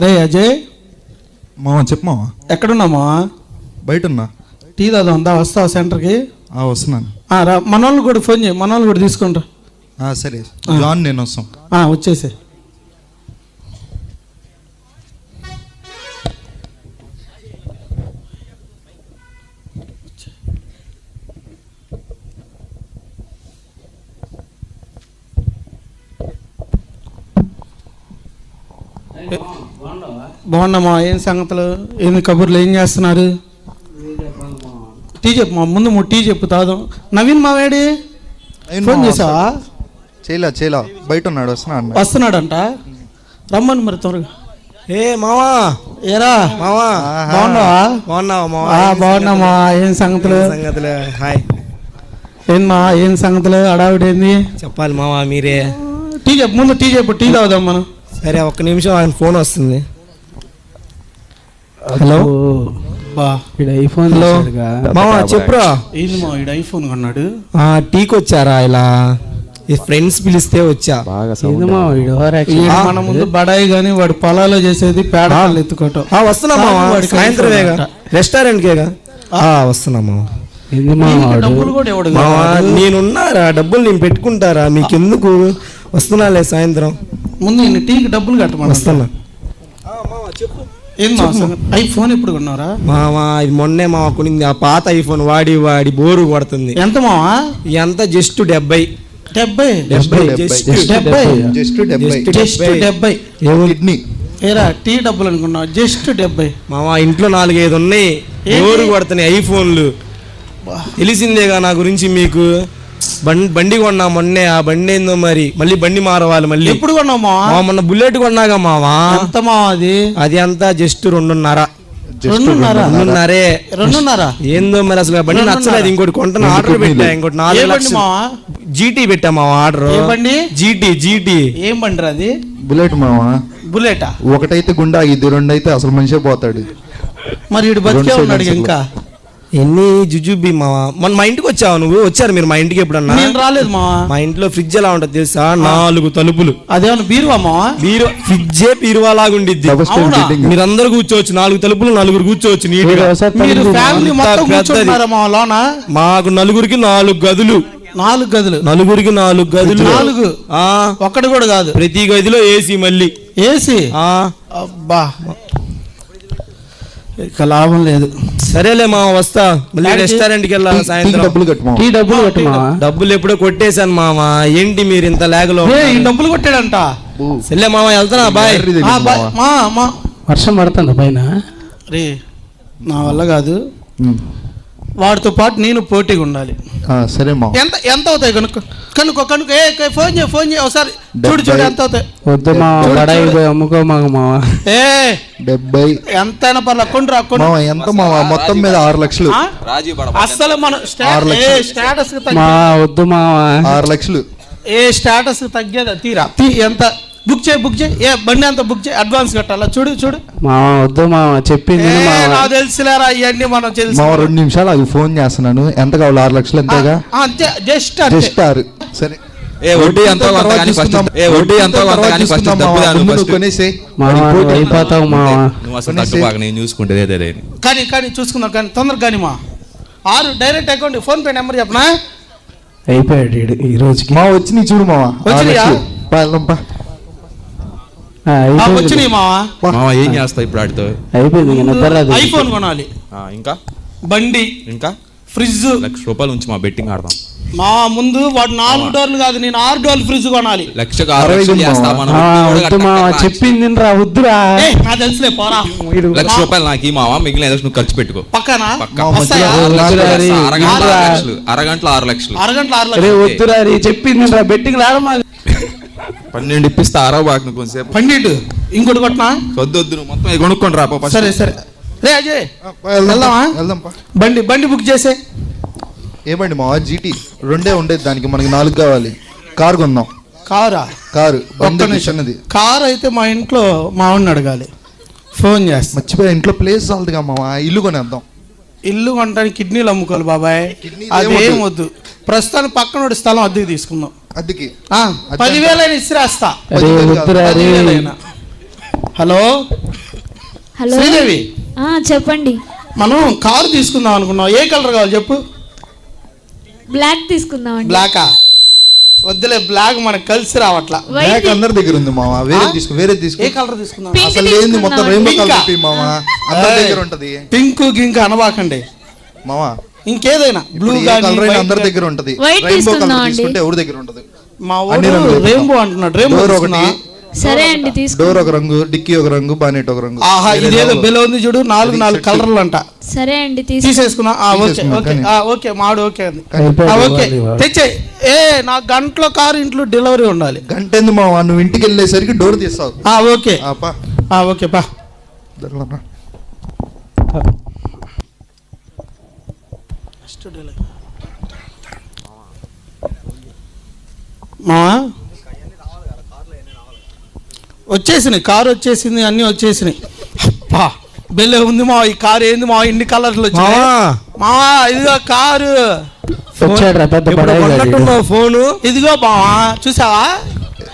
రే అజయ్. మామ చెప్పు మామ ఎక్కడున్నామా బయట ఉన్నా టీ దాదా ఉందా వస్తావా సెంటర్కి. వస్తున్నాను. రా మనోళ్ళు కూడా ఫోన్ చేయి మనోళ్ళు కూడా తీసుకుంటా సరే. జాన్ నేను వస్తాం. వచ్చేసే బాగున్నామా ఏం సంగతులు? ఏంది కబుర్లు? ఏం చేస్తున్నారు? టీ చెప్పు మా ముందు మూడు టీ చెప్పు తాదాం నవీన్ మావేడి ఫోన్ చేసావా? చేయలా చేయలా. బయట ఉన్నాడు వస్తున్నా అన్న. వస్తున్నాడంట? రమ్మని మరి త్వరగా. ఏ మావా? ఏరా? మావా? బాగున్నావా? బాగున్నావా మావా? బాగున్నామా? ఏం సంగతులు? సంగతులు? హాయ్. ఏంమా ఏం సంగతులు? అడావిడేంది చెప్పాలి మావా మీరే. టీ చెప్పు ముందు టీ చెప్పు టీ తాగుదాం మనం. సరే ఒక్క నిమిషం ఆయన ఫోన్ వస్తుంది. హలో? బా. ఇక్కడ ఐఫోన్ హలో. మావా చెప్పురా. ఏంది మా ఐఫోన్ కొన్నాడు? ఆ, టీకి వచ్చారా ఇలా? ఈ ఫ్రెండ్స్ పిలిస్తే వచ్చా. ఈడు మన ముందు బడాయి గాని వాడు పొలాలు చేసేది పేడలు ఎత్తుకోవటం. ఆ, వస్తున్నా మావా. వాడికి సాయంత్రమేగా రెస్టారెంట్కేగా? ఆ, వస్తున్నా వాడు? డబ్బులు కూడా ఇవ్వడు. నేనున్నారా? డబ్బులు నేను పెట్టుకుంటారా? మీకెందుకు? వస్తున్నాలే సాయంత్రం. ముందు ఈయన టీకి డబ్బులు కట్టమని? ఐఫోన్ ఎప్పుడు కొన్నారా మావా ఇది మొన్నే మావా కొనింది. ఆ పాత ఐఫోన్ వాడి వాడి బోరు కొడుతుంది. ఎంత మావా? ఎంత? జస్ట్ డెబ్బై. డెబ్బై? డెబ్బై డెబ్బై. జస్ట్ డెబ్బై? జస్ట్ డెబ్బై. Just జస్ట్ డెబ్బై. కిడ్నీ. ఏరా టీ డబ్బులు అనుకున్నావు. జస్ట్ డెబ్బై. మావా ఇంట్లో నాలుగైదు ఉన్నాయి? బోరు కొడుతున్నాయి ఐఫోన్లు. తెలిసిందేగా నా గురించి మీకు? బండి బండి కొన్నా మొన్నే ఆ బండి ఏందో మరి? మళ్ళీ బండి మారవాలి మళ్ళీ. ఎప్పుడు కొన్నావు మావా? మావా, మొన్న బుల్లెట్ కొన్నాగా మావా? ఎంత మావా అది? అది అంతా జస్ట్ రెండున్నర. రెండున్నర? రెండున్నరే. రెండున్నరా? ఏందో మరి అసలు ఆ బండి. నచ్చలేదు. ఇంకోటి కొంటాను రెండు ఆర్డర్. పెట్టా ఇంకోటి ఏ నాలుగు బండి లక్షలు. మావా? జీటీ పెట్టా మావా ఆర్డర్. ఏ బండి? GT GT. ఏం బండి అది? బుల్లెట్ మామ బుల్లెటా? ఒకటైతే గుండా ఇది రెండు అయితే అసలు మనిషే పోతాడు. మరి వీడు బతికే రెండు ఉన్నాడు. ఇంకా. ఎన్ని జుజుబి మావా? మొన్న మా ఇంటికి వచ్చావు నువ్వు? వచ్చారు మీరు మా ఇంటికి ఎప్పుడన్నా? నేను రాలేదు మావా. మా ఇంట్లో ఫ్రిడ్జ్ ఎలా ఉంటుంది తెలుసా? నాలుగు తలుపులు. అదేమన్నా బీరువా మావా? బీరు ఫ్రిడ్జే బీరువా లాగుండిద్ది మీరందరూ కూర్చోవచ్చు నాలుగు తలుపులు నలుగురు కూర్చోవచ్చు నీట్గా. మీరు ఫ్యామిలీ మొత్తం మా లోన? మాకు నలుగురికి నాలుగు గదులు. నాలుగు గదులు. నలుగురికి నాలుగు గదులు. నాలుగు. ఆ. ఒక్కటి కూడా కాదు. ప్రతి గదిలో ఏసీ మళ్ళీ. ఏసీ? ఆ. అబ్బా. ఇక లాభం లేదు. సరేలే మా వస్తా. మళ్ళీ రెస్టారెంట్కి వెళ్ళాలి సాయంత్రం? డబ్బులు కట్టు మామ. టీ డబ్బులు కట్టమా డబ్బులు ఎప్పుడో కొట్టేశాను మామ. ఏంటి మీరు ఇంత లేగలో ఏ ఈ డబ్బులు కొట్టాడంట. సర్లే మామ వెళ్తున్నా బాయ్. మా మా వర్షం పడుతుంది పైన? రే నా వల్ల కాదు. వాడితో పాటు నేను పోటీగా ఉండాలి. ఆ, సరే మామ. ఎంత ఎంత అవుతాయి కనుక్కో కనుక్కో కనుక్కో ఏ ఫోన్ చేయి ఫోన్ చేయి ఒకసారి చూడు చూడు ఎంత అవుతాయి. వద్దు మా బడాయి. పోయి అమ్ముకో మాకు మావా ఏ డెబ్బై. ఎంతైనా పర్లేదు కొండ్రా కొండ్రా ఎంత మామ? మొత్తం మీద ఆరు లక్షలు. ఆ? అస్సలు మన. స్టేటస్ మా వద్దు మావా ఆరు లక్షలు. ఏ స్టేటస్ తగ్గేదా? తీరా. తీ ఎంత? బుక్ చేయి బుక్ చేయి. ఏ బండి అంత బుక్ చేయి. అడ్వాన్స్ కట్టాలా? చూడు చూడు. మావా వద్దు మావా చెప్పింది మావా నాకు తెలుసులేరా ఇవన్నీ మనం తెలుసు మామ రెండు నిమిషాలు అది ఫోన్ చేస్తున్నాను. ఎంత కావాలి? ఆరు లక్షలు అంతేగా ఆ, అంతే. జస్ట్ అంతే. జస్ట్ ఆరు. సరే. ఏ వడ్డీ ఎంతో కొంత తర్వాత కానీ ఫస్ట్ చూసుకుందాం. ఏ వడ్డీ ఎంతో కొంత కానీ ఫస్ట్ డబ్బు. మావా అయిపోతావు మావా నువ్వు అసలు నేను చూసుకుంటే కానీ కానీ చూసుకుందాం కానీ తొందరగా కానీ మా. ఆరు direct account PhonePe number చెప్పనా? అయిపోయాడు ఈ రోజుకి. మా వచ్చి నీ చూడు ఆరు వచ్చినాయా? మావా? మామ ఏం చేస్తావు ఇప్పుడు ఆడితో? అయిపోయింది ఐఫోన్ కొనాలి. ఇంకా? బండి. ఇంకా? ఫ్రిడ్జ్. లక్ష రూపాయలు ఉంచి మా బెట్టింగ్ ఆడదాం. మా ముందు వాడు నాలుగు డోర్లు కాదు నేను ఆరు డోర్లు ఫ్రిడ్జ్ కొనాలి. లక్షకు ఆరు లక్షలు. చేస్తా మావా. చెప్పింది రా వద్దురా. నా తెలుసులే పోరా. లక్ష రూపాయలు నాకు ఈ మామ మిగిలిన ఏదో నువ్వు ఖర్చు పెట్టుకో. పక్కన? అరగంటలో. ఆరు లక్షలు అరగంటలో ఆరు లక్షలు. అరగంటల ఆరు లక్షలు. వద్దురా చెప్పింది రా బెట్టింగ్ రాడమా పన్నెండు ఇప్పిస్తా ఆరో బాగా నువ్వు కొంచెంసేపు. పన్నెండు. ఇంకోటి కొట్టినా వద్దు వద్దు నువ్వు మొత్తం ఇది కొనుక్కొని రా పో ఫస్ట్. సరే సరే. రే అజయ్. వెళ్దామా? వెళ్దాం పా. బండి బండి బుక్ చేసే. ఏమండి మా జీటీ? రెండే ఉండేది దానికి మనకి నాలుగు కావాలి. కారు కొందాం కారా? కారు ఒక్క బండి నిమిషం. చిన్నది. కారు అయితే మా ఇంట్లో మా వాడిని అడగాలి. ఫోన్ చేస్తా. మర్చిపోయా ఇంట్లో ప్లేస్ చాలదుగా మామ ఇల్లు కొనేద్దాం. ఇల్లు కొనడానికి కిడ్నీలు అమ్ముకోవాలి బాబాయ్. అదేం ఏమొద్దు. వద్దు. ప్రస్తుతానికి పక్కన స్థలం అద్దెకి తీసుకుందాం. అద్దెకి. ఆ, పదివేలైనా ఇసిరేస్తా. హలో? హలో. శ్రీదేవి? ఆ, చెప్పండి. మనం కారు తీసుకుందాం అనుకున్నాం. ఏ కలర్ కావాలి చెప్పు? బ్లాక్ తీసుకుందామండి. బ్లాకా? వద్దులే బ్లాక్ మనకు కలిసి రావట్లా. వైట్ బ్లాక్ అందరి దగ్గర ఉంది మామ వేరే తీసుకో వేరే తీసుకో. ఏ కలర్ తీసుకుందాం? పింక్ అసలు ఏంది మొత్తం తీసుకుందాం. రెయిన్బో? కలర్ మామ అందరి దగ్గర ఉంటది. పింక్ గింక్ అనబాకండి. మామ ఇంకేదైనా బ్లూ అందరి దగ్గర ఉంటది. White రెయిన్బో తీసుకుందాం కలర్ అండి. తీసుకుంటే ఎవరి దగ్గర ఉంటది? మా ఊరు రెయిన్బో అంటున్నాడు రెయిన్బో ఒకటి. సరే అండి తీసుకో డోర్ ఒక రంగు డిక్కీ ఒక రంగు బానెట్ ఒక రంగు. ఆహా ఇదేదో. బెల ఉంది చూడు నాలుగు నాలుగు కలర్లు అంట సరే అండి తీసుకో తీసేసుకున్నా. ఆ, ఓకే ఓకే కానీ. ఆ, ఓకే మాడు ఓకే ఆ, ఓకే. తెచ్చే ఏ నా గంటలో కారు ఇంట్లో డెలివరీ ఉండాలి. గంట ఎందు మామ నువ్వు ఇంటికి వెళ్ళేసరికి డోర్ తీస్తావు. ఆ ఓకే. ఆ, పా. ఆ ఓకే పా? మా వచ్చేసినాయి కారు వచ్చేసింది అన్నీ వచ్చేసినాయి. అబ్బా బెల్లే ఉంది మా ఈ కారు ఏంది మా ఇన్ని కలర్లు మా ఇదిగో కారు. ఫోను? ఇదిగో బావా చూసావా?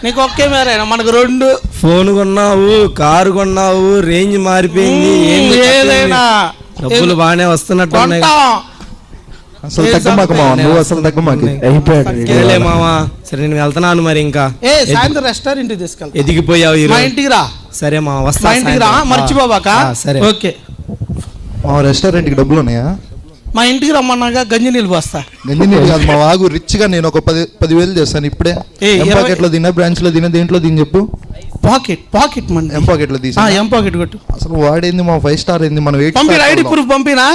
నీకు ఒకే మేరైనా మనకు రెండు. ఫోన్ కొన్నావు కారు కొన్నావు రేంజ్ మారిపోయింది ఏదైనా. ఏంది? డబ్బులు బాగానే వస్తున్నట్టు అసలు ఏ తగ్గమాక మామ నువ్వు అసలు తగ్గమాకి. అయిపోయాడు వీడు. ఏలే మావా సరే నేను వెళ్తున్నాను మరి ఇంకా. ఏ సాయంత్రం రెస్టారెంట్ తీసుకెళ్తా. ఎదిగిపోయావు మా ఈరోజు ఇంటికి రా. సరే మా వస్తా మా ఇంటికి రా. ఆ, సరే. ఓకే. మా రెస్టారెంట్కి డబ్బులు ఉన్నాయా? మా ఇంటికి రమ్మన్నాగా గంజి నీళ్ళు పోస్తా. గంజి నీళ్ళు కాదు మా వాగు రిచ్గా నేను ఒక పది పదివేలు చేస్తాను ఇప్పుడే. పాకెట్లో తిన్నా బ్రాంచ్లో తిన్నా దేంట్లో తిని చెప్పు. పాకెట్ పాకెట్ మంది ఎం పాకెట్లో తీసి ఆ, ఎం పాకెట్ కొట్టు. అసలు వాడేంది మా ఫైవ్ స్టార్ ఏంది? మనం ఎయిట్ పంపి స్టార్ ఐడి. ప్రూఫ్ పంపినా.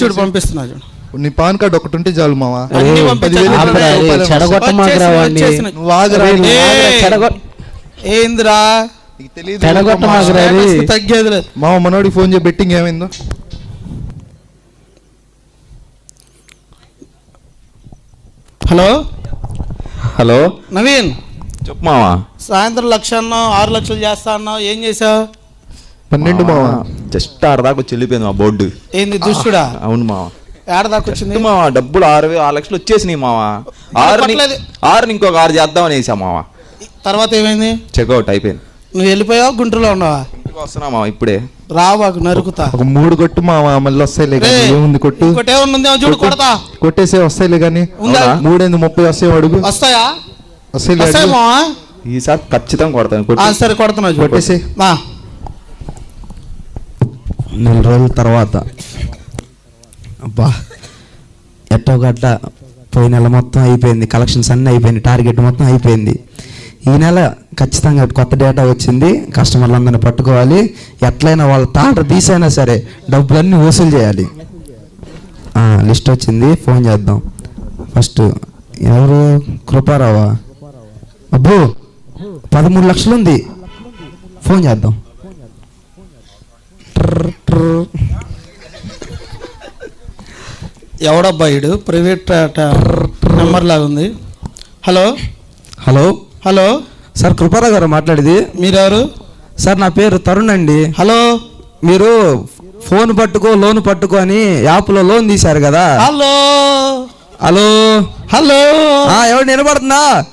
చూడు పంపిస్తున్నా చూడు. నీ పాన్ కార్డ్ ఒకటి ఉంటే చాలు మావా? అన్ని ఆపరా, రూపాయలు చెడగొట్టమాకరా వాడిని. నువ్వు ఆగరా నువ్వు ఏందిరా? నీకు తెలియదు చెడగొట్టమాకరా. అరే. స్టేటస్ తగ్గేది లేదు మామ మనోడికి ఫోన్ చేసి బెట్టింగ్ ఏమైందో? హలో? హలో? నవీన్? చెప్పు మావా. సాయంత్రం లక్ష అన్నావు ఆరు లక్షలు చేస్తా అన్నావు ఏం చేసావు? పన్నెండు మావా? జస్ట్ ఆరు దాకా వచ్చి వెళ్ళిపోయింది మా బోర్డు. ఏంది దుష్టుడా? అవును మావా. ఏడ దాకా వచ్చింది? మావా? డబ్బులు ఆరు ఆరు లక్షలు వచ్చేసినాయి మావా? పట్టలేదు. ఆరుని ఇంకొక ఆరు చేద్దామని వేసా మావా. తర్వాత ఏమైంది? చెక్అవుట్ అయిపోయింది. నువ్వు వెళ్ళిపోయావు? గుంటూరులో ఉన్నావా? వస్తున్నా మావా ఇప్పుడే. రావాకు నరుకుతా. ఒక మూడు కొట్టు మావా మళ్ళీ వస్తాయిలే కానీ ఏముంది కొట్టు? ఇంకోటి ఏమన్నా చూడు కొడతా. కొట్టేసే వస్తాయిలే కానీ ఉందా? మూడేంది ముప్పై వస్తాయి అడుగు. వస్తాయా? వస్తాయి. మావా? ఈసారి ఖచ్చితంగా కొడతాను. సరే కొడుతున్నా చూడు. కొట్టేసి. నెల రోజుల తర్వాత. అబ్బా. ఎట్టో గట్ట పోయిన నెల మొత్తం అయిపోయింది. కలెక్షన్స్ అన్నీ అయిపోయింది టార్గెట్ మొత్తం అయిపోయింది. ఈ నెల ఖచ్చితంగా కొత్త డేటా వచ్చింది. కస్టమర్లందరినీ పట్టుకోవాలి. ఎట్లయినా వాళ్ళ తాట తీసైనా సరే డబ్బులన్నీ వసూలు చేయాలి. లిస్ట్ వచ్చింది. ఫోన్ చేద్దాం. ఫస్ట్ ఎవరు? కృపారావా? అబ్బో పదమూడు లక్షలు ఉంది. ఫోన్ చేద్దాం. ట్రర్ ట్రర్. ఎవడబ్బా ఈడు? ప్రైవేట్ నెంబర్ లాగా ఉంది. Hello? Hello? Hello? Sir Kriparao గారు మాట్లాడేది. మీరెవరు? సార్ నా పేరు తరుణ్ అండి. హలో? మీరు ఫోన్ పట్టుకో లోన్ పట్టుకో అని యాప్లో లోన్ తీశారు కదా. హలో? హలో? హలో? ఎవరు నిలబడుతుందా?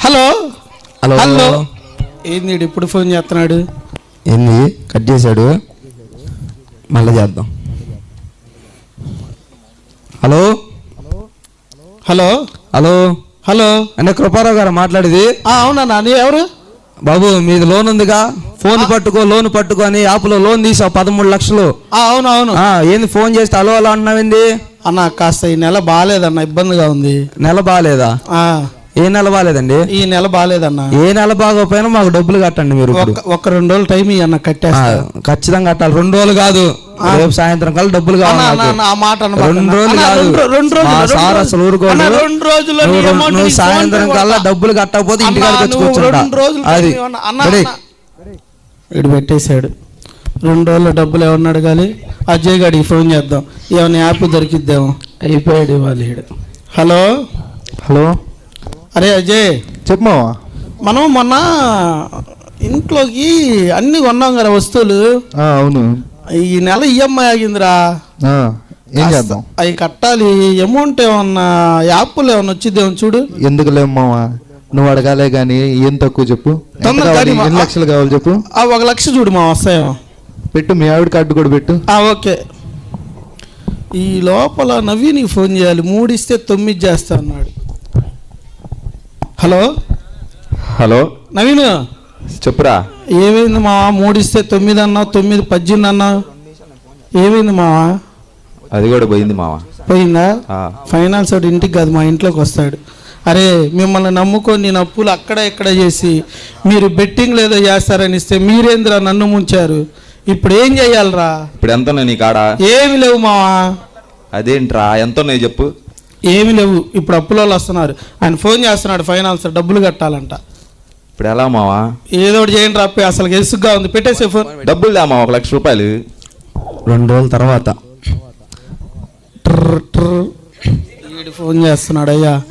హలో? హలో? హలో? ఏంది ఇప్పుడు ఫోన్ చేస్తున్నాడు? ఏంది? కట్ చేశాడు. మళ్ళీ చేద్దాం. హలో? హలో? హలో? హలో? అంటే కృపారావు గారు మాట్లాడేది? ఆ, అవునన్నా నీ ఎవరు? బాబు మీది లోన్ ఉందిగా? ఫోన్ పట్టుకో లోన్ పట్టుకో అని యాప్లో లోన్ తీసావు పదమూడు లక్షలు. ఆ, అవును అవును. ఆ, ఏంది ఫోన్ చేస్తే హలో హలో అంటున్నావేంది? అన్న కాస్త ఈ నెల బాగాలేదన్న ఇబ్బందిగా ఉంది. నెల బాగాలేదా? ఏ నెల బాగాలేదండి ఈ నెల బాగాలేదన్న ఏ నెల బాగోపోయినా మాకు డబ్బులు కట్టండి మీరు ఒక్క రెండు రోజులు టైం ఇవ్వన్న ఆ, కట్టేస్తా. ఖచ్చితంగా కట్టాలి. రెండు రోజులు కాదు. రేపు సాయంత్రం కల్లా డబ్బులు కావాలి మాట. రెండు రోజులు కాదు. సార్. అసలు రెండు నువ్వు phone సాయంత్రం కల్లా. డబ్బులు కట్టకపోతే అన్న, ఇంటికాడికి వచ్చి కూర్చుంటా. రెండు రోజులు అది. టైం ఇవ్వన్న. అన్న, రెడీ. అన్న. వీడు పెట్టేశాడు. రెండు రోజుల డబ్బులు ఎవరిని అడగాలి? అజయ్ గారికి ఫోన్ చేద్దాం. ఏమైనా యాప్ దొరికిద్దాము. అయిపోయాడు ఇవాళ. హలో? హలో? అరే అజయ్ చెప్పు మావా మనం మొన్న ఇంట్లోకి అన్ని కొన్నాం కదా వస్తువులు. అవును. ఈ నెల ఈఎంఐ ఆగిందిరా. ఆ, ఏం చేద్దాం? అవి కట్టాలి. అమౌంట్ ఏమన్నా యాప్లు ఏమన్నా వచ్చిద్దేమో చూడు. ఎందుకులే మావా నువ్వు అడగాలే కానీ ఏం తక్కువ చెప్పు? ఎన్ని లక్షలు కావాలి చెప్పు? ఆ ఒక లక్ష చూడు మా వస్తాయేమో పెట్టు మీ ఆవిడ కార్డు కూడా పెట్టు. ఆ, ఓకే. ఈ లోపల నవీన్కి ఫోన్ చేయాలి. మూడిస్తే తొమ్మిది చేస్తా అన్నాడు. హలో? హలో? నవీన్? చెప్పురా. ఏమైంది మా మూడిస్తే తొమ్మిది అన్నా తొమ్మిది పద్దెనిమిది అన్నా ఏమైంది మా అది కూడా పోయింది మామ పోయిందా. ఫైనాన్స్ వాడు ఇంటికి కాదు మా ఇంట్లోకి వస్తాడు. అరే మిమ్మల్ని నమ్ముకొని నేను అప్పులు అక్కడ ఇక్కడ చేసి మీరు బెట్టింగ్ లేదో చేస్తారని ఇస్తే మీరేంద్రా నన్ను ముంచారు? ఇప్పుడు ఏం చేయాలరా? ఇప్పుడు ఎంత ఉన్నాయి నీ కాడ? ఏమి లేవు మావా. అదేంట్రా? ఎంత ఉన్నాయి చెప్పు? ఏమి లేవు. ఇప్పుడు అప్పుల వాళ్ళు వస్తున్నారు. ఆయన ఫోన్ చేస్తున్నాడు ఫైనాన్స్ డబ్బులు కట్టాలంట. ఇప్పుడు ఎలా మావా? ఏదో ఒకటి చేయండి రాపి అసలు ఎసుగ్గా ఉంది? పెట్టేసే ఫోన్. డబ్బులు లేమా ఒక లక్ష రూపాయలు? రెండు రోజుల తర్వాత. ట్రర్ ట్రర్. ఈడు ఫోన్ చేస్తున్నాడు అయ్యా.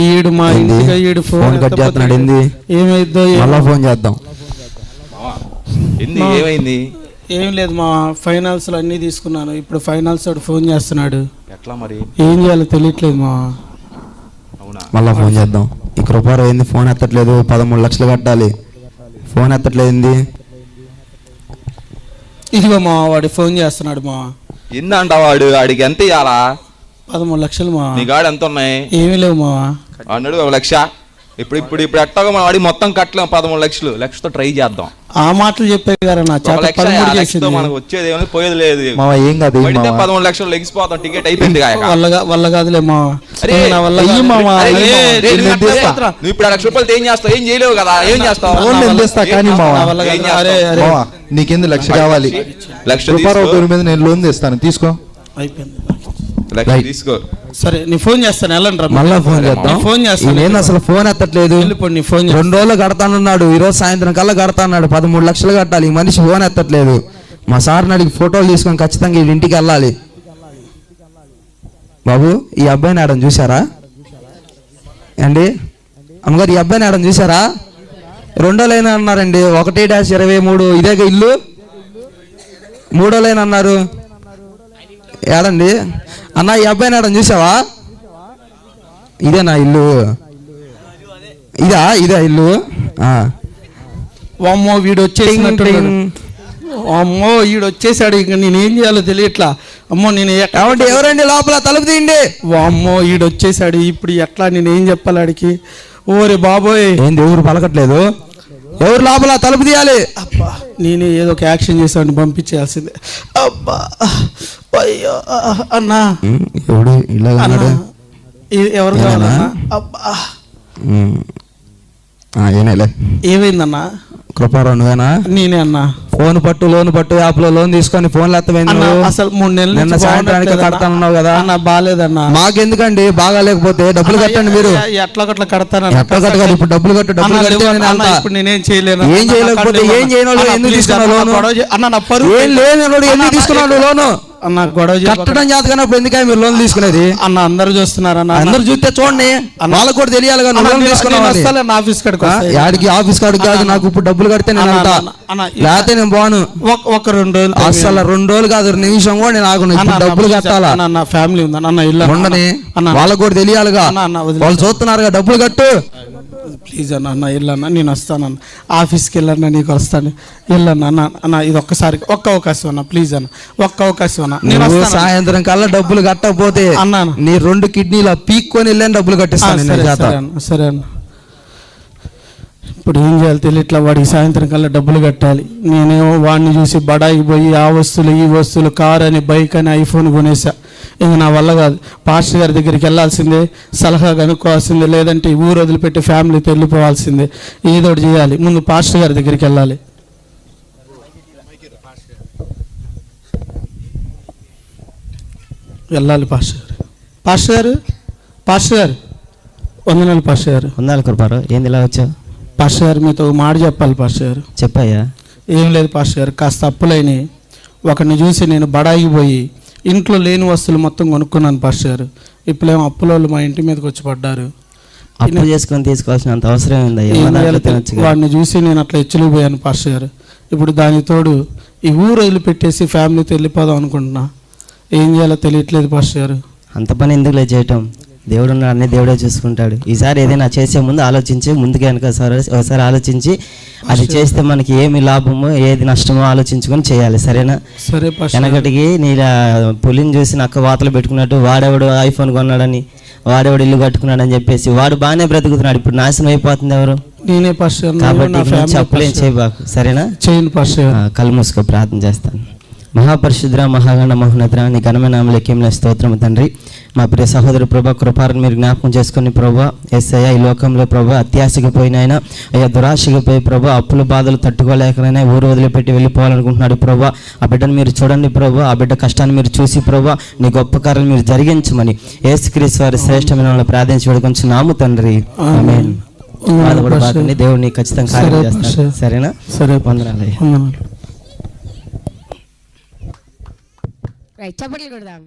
ఈడు మా? ఇంటికి ఈడు ఫోన్ కట్ చేస్తున్నాడు ఏంది? ఏమైద్దో ఏమో. మళ్ళా ఫోన్ చేద్దాం. ఏంది ఏమైంది? ఏం లేదు మా ఫైనాన్స్లో అన్ని తీసుకున్నాను. ఇప్పుడు ఫైనాన్స్ వాడు ఫోన్ చేస్తున్నాడు. ఎట్లా మరి? ఏం చేయాలో తెలియట్లేదు మా. అవునా? మళ్ళా ఫోన్ చేద్దాం. ఈ కృపారు ఏంది ఫోన్ ఎత్తట్లేదు. పదమూడు లక్షలు కట్టాలి. ఫోన్ ఎత్తట్లేదు ఏంది ఇదిగో మా వాడు ఫోన్ చేస్తున్నాడు మా. ఎన్ని అంటావు వాడు వాడికి ఎంత ఇవ్వాలా పదమూడు లక్షలు మా. నీ కాడ ఎంత ఉన్నాయి? ఏమీ లేవు మా. అన్నాడు ఒక లక్ష. ఇప్పుడు ఇప్పుడు ఇప్పుడు ఎట్టగా మన వాడి మొత్తం కట్టలేం పదమూడు లక్షలు. లక్షతో ట్రై చేద్దాం. ఆ మాటలు చెప్పే గారు నా ఒక చేత లక్ష పదమూడు ఆ లక్షతో చేసింది. మనకు వచ్చేది ఏమీ పోయేది లేదు. మావా ఏం కాదు ఏం పడితే మావా? పదమూడు లక్షలు లెగిసిపోతాం టికెట్ అయిపోయింది కాయక. వల్ల వల్ల కాదులే మా అరే, నా వల్ల కాదు. అరే, రే, నేను నువ్వు తెస్తా. అట్లా- నువ్వు ఇప్పుడు ఆ లక్ష రూపాయలతో ఏం చేస్తావు? ఏం చేయలేవు కదా ఏం చేస్తావు? ఫోన్ నా నేను తెస్తా కానీ చేస్తావు? మావా? నా వల్ల ఏం కాదు. అరే చేస్తావు? అరే మావా నీకెందుకు లక్ష కావాలి? లక్ష తీసుకో. పేరు మీద నేను లోన్ తెస్తాను తీసుకో. అయిపోయింది. తీసుకో సరే నీ ఫోన్ చేస్తాను వెళ్ళండి రా మళ్ళా ఫోన్ చేద్దాం. నీ ఫోన్ చేస్తాను ఏంది అసలు ఫోన్ ఎత్తట్లేదు? వెళ్ళిపోండి ఫోన్. రెండు రోజులు కడతానన్నాడు ఈ రోజు సాయంత్రం కల్లా కడతాన్నాడు పదమూడు లక్షలు కట్టాలి ఈ మనిషి ఫోన్ ఎత్తట్లేదు. మా సార్ని అడిగి ఫోటోలు తీసుకొని ఖచ్చితంగా వీళ్ళ ఇంటికి వెళ్ళాలి. బాబు ఈ అబ్బాయిని ఆడని చూసారా అండి అమ్మగారు ఈ అబ్బాయిని ఆడని చూసారా రెండో లైన్ అన్నారండి ఒకటి డాష్ ఇరవై మూడు ఇదేగా ఇల్లు? మూడో లైన్ అన్నారు. ఏడండి? అన్న ఈ అబ్బాయిని ఆడని చూసావా? ఇదేనా ఇల్లు? ఇదా? ఇదా ఇల్లు. అమ్మో వీడు వచ్చేసినట్టు టింగ్. అమ్మో వీడు వచ్చేసాడు. ఇంక నేను ఏం చేయాలో తెలియట్లా. అమ్మో నేను ఏమండి ఎవరండి లోపల? తలుపు తీయండి. వామ్మో వీడు వచ్చేసాడు. ఇప్పుడు ఎట్లా నేను ఏం చెప్పాలి ఆడికి? ఓరే బాబోయ్. ఏంది ఎవరు పలకట్లేదు? ఎవరు లోపల? తలుపు తీయాలి. అబ్బా నేనే ఏదో ఒక యాక్షన్ చేసాడు పంపించేయాల్సిందే. అబ్బా. అయ్యో అన్నా. ఉమ్, ఎవడు? ఇలా అన్నా. అన్నాడు? ఎవరు? కావాలన్నా? అబ్బా. ఏనేలే ఏమైందన్నా? కృపారావు నువ్వేనా నేనే అన్నా. ఫోన్ పట్టు లోన్ పట్టు యాప్లో లోన్ తీసుకొని ఫోన్లు ఎత్తమైంది అసలు మూడు నెలల నిన్న సాయంత్రానికి. కడతానన్నావు కదా. అన్నా బాగాలేదన్నా. మాకెందుకండి? బాగా లేకపోతే డబ్బులు కట్టండి మీరు. ఎట్లా గట్ల కడతానన్నా? ఎట్లా కట్టగాలి ఇప్పుడు డబ్బులు కట్టు డబ్బులు వెళ్తా. ఇప్పుడు నేనేం చేయలేను. ఏం చేయలేకపోతే ఏం చేయని ఎందుకు తీసుకున్నావు లోను? అన్నా ఏం లేని ఎందుకు తీసుకున్నాడు లోను? అన్న గొడవ. కట్టడం చేతకనప్పుడు ఎందుకని మీరు లోన్ తీసుకునేది? అన్న అందరు చూస్తున్నారు అన్న అందరు చూస్తే చూడండి. వాళ్ళకి కూడా తెలియాలి కదా లోన్ నేను- తీసుకున్నావు నేను అని. వస్తాలే నా ఆఫీస్ కాడికి. యాడికి ఆఫీస్ కాడికి కాదు నాకు ఇప్పుడు డబ్బులు కడితే నేను అన్న, లేకపోతే నేను పోను. ఒక- రెండు రోజులు అసలు రెండు రోజులు కాదు నిమిషం కూడా నేను ఆగును. డబ్బులు కట్టాలా? అన్న ఫ్యామిలీ ఉంది? అన్న ఇల్లు ఉండని. అన్న వాళ్ళకి కూడా తెలియాలిగా. వాళ్ళు చూస్తున్నారుగా డబ్బులు కట్టు. ప్లీజ్ అన్న అన్న ఇల్లన్న నేను వస్తానన్న ఆఫీస్కి వెళ్ళన్న నీకు వస్తాను. వెళ్ళన్న అన్న అన్న ఇది ఒక్కసారి ఒక్క అవకాశం అన్న ప్లీజ్ అన్న. ఒక్క అవకాశం అన్న. నేను సాయంత్రం కల్లా డబ్బులు కట్టకపోతే అన్న. నీ రెండు కిడ్నీల పీక్కొని వెళ్ళని డబ్బులు కట్టిస్తాను సరే అన్న సరే అన్న. ఇప్పుడు ఏం చేయాలి తెలియట్లా వాడికి సాయంత్రం కల్లా డబ్బులు కట్టాలి. నేనేమో వాడిని చూసి బడాయికి పోయి ఆ వస్తువులు ఈ వస్తువులు కార్ అని బైక్ అని ఐఫోన్ కొనేసా. ఇంక నా వల్ల కాదు. పాస్టర్ గారి దగ్గరికి వెళ్ళాల్సిందే సలహా కనుక్కోవాల్సిందే లేదంటే ఊరు వదిలిపెట్టి ఫ్యామిలీతో వెళ్ళిపోవాల్సిందే. ఏదో ఒకటి చేయాలి. ముందు పాస్టర్ గారి దగ్గరికి వెళ్ళాలి. వెళ్ళాలి పాస్టర్ గారు. పాస్టర్ గారు? పాస్టర్ గారు? వందనాలు పాస్టర్ గారు. ఉందాలి కృపారు ఏంది ఇలా వచ్చావు? పాస్టర్ గారు మీతో మాట చెప్పాలి పాస్టర్ గారు. చెప్పయ్యా. ఏం లేదు పాస్టర్ గారు. కాస్త అప్పులైనవి ఒకరిని చూసి నేను బడాయికి పోయి ఇంట్లో లేని వస్తువులు మొత్తం కొనుక్కున్నాను పాస్టర్ గారు. ఇప్పుడేమో అప్పుల వాళ్ళు మా ఇంటి మీదకి వచ్చి పడ్డారు. అప్పు చేసుకొని అవసరం చేయాలో? తెలి- తినొచ్చుగా. వాడిని చూసి నేను అట్లా ఎచ్చలిపోయాను పాస్టర్ గారు. ఇప్పుడు దాని తోడు ఈ ఊరు వదిలిపెట్టేసి ఫ్యామిలీతో వెళ్ళిపోదాం అనుకుంటున్నా. ఏం చేయాలో తెలియట్లేదు పాస్టర్ గారు. అంత పని ఎందుకులే చేయటం? దేవుడు ఉన్నాడు అన్ని దేవుడే చూసుకుంటాడు. ఈసారి ఏదైనా చేసే ముందు ఆలోచించి ముందుకు వెనక సారి ఒకసారి ఆలోచించి అది చేస్తే మనకి ఏమి లాభమో ఏది నష్టమో ఆలోచించుకొని చేయాలి సరేనా? సరే వెనకటికి నీ పులిని చూసి నక్క వాతలు పెట్టుకున్నట్టు వాడెవడు ఐఫోన్ కొన్నాడని వాడెవడు ఇల్లు కట్టుకున్నాడని చెప్పేసి వాడు బాగానే బ్రతుకుతున్నాడు ఇప్పుడు నాశనం అయిపోతుంది ఎవరు? నేనే పాస్టర్. కాబట్టి పాస్టర్. చేయబాకు సరేనా? చేయను పాస్టర్. కళ్ళు మూసుకో ప్రార్థన చేస్తాను. మహాపరిశుద్ర మహాగణ మహోన్నత నీ ఘనమైన నామలక్యంలో స్తోత్రము తండ్రి. మా ప్రియ సహోదరు ప్రభా కృపాలను మీరు జ్ఞాపకం చేసుకుని ప్రభా ఎస్ఐ ఈ లోకంలో ప్రభా అత్యాశకు పోయినైనా అయ్యా దురాశకు పోయి ప్రభా అప్పుల బాధలు తట్టుకోలేకనైనా ఊరు వదిలిపెట్టి వెళ్ళిపోవాలనుకుంటున్నాడు ప్రభా. ఆ బిడ్డను మీరు చూడండి ప్రభా ఆ బిడ్డ కష్టాన్ని మీరు చూసి ప్రభా నీ గొప్ప కార్యాలు మీరు జరిగించమని యేసుక్రీస్తు వారి శ్రేష్టమైన వాళ్ళని ప్రార్థించి వేడుకొంచు నాము తండ్రి. ఆమేన్. బాధపడబాకండి దేవుడు నీకు ఖచ్చితంగా కార్యం. సరేనా? సరే వందనాలు. రైట్ చప్పట్లు కొడదాం.